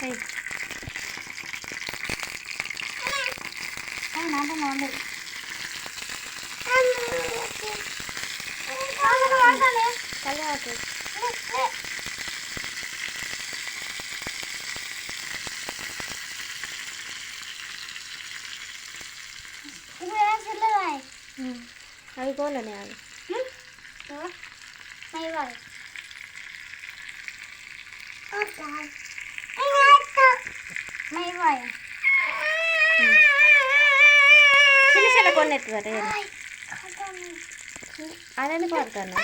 đây con nón con nón đây 잘해야지. 뭐야, 슬라이. 응. 아, 이거는 해야 돼. 응? 뭐? 아, 이거. 어, 잘. చిన్న చిన్న కొన్ని ఎత్తుతారు అదని పడతాను?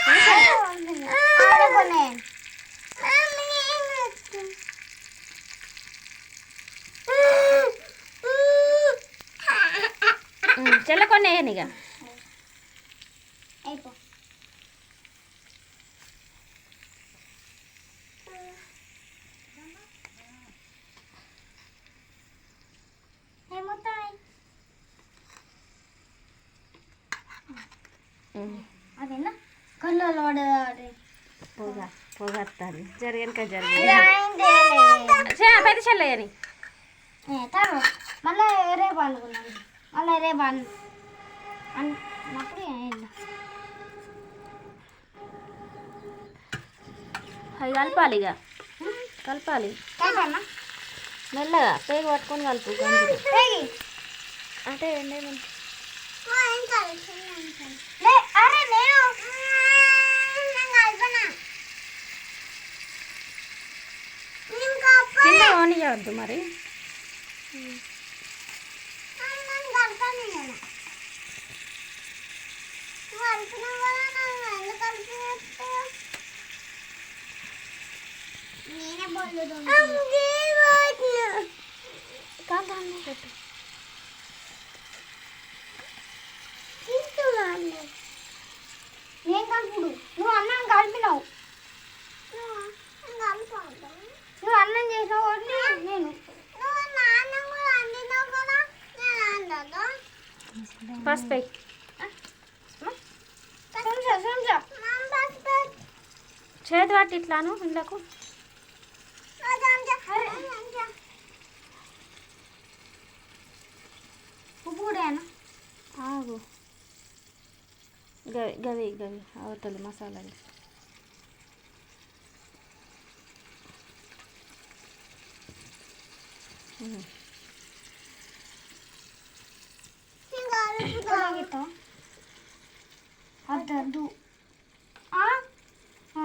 చెల్ల కొన్ని వేయను ఇక అయిపో. అదేనా? కళ్ళు పడదు పొగ పొగ వస్తుంది. జరిగనుక జరిగింది పెద్ద చెల్ల వేయని తర్వాత మళ్ళీ రేపు అనుకున్నాను మళ్ళీ రేపు అను అన్నప్పుడు ఏంటో అవి కలపాలి ఇక. కలపాలి. మెల్లగా పేగు పట్టుకొని కలుపు అంటే ఎండేమి కింద ఓనియవద్దు మరి. నేనే బోల్దు పెట్టు నేను కలుపుడు నువ్వు అన్నం కలిపినావు నువ్వు అన్నం చేసినావు కాబట్టి నేను పసుపు చేతి పట్టి ఇట్లాను ఉప్పు కూడానా ఆగు. గవి గవి గవి. అవతలి మసాలాలు. ఉమ్. కొడతా అద్దద్దు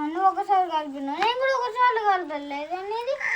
నువ్వు ఒకసారి కలిపినావు నేను కూడా ఒకసారి కలిపలేదు అనేది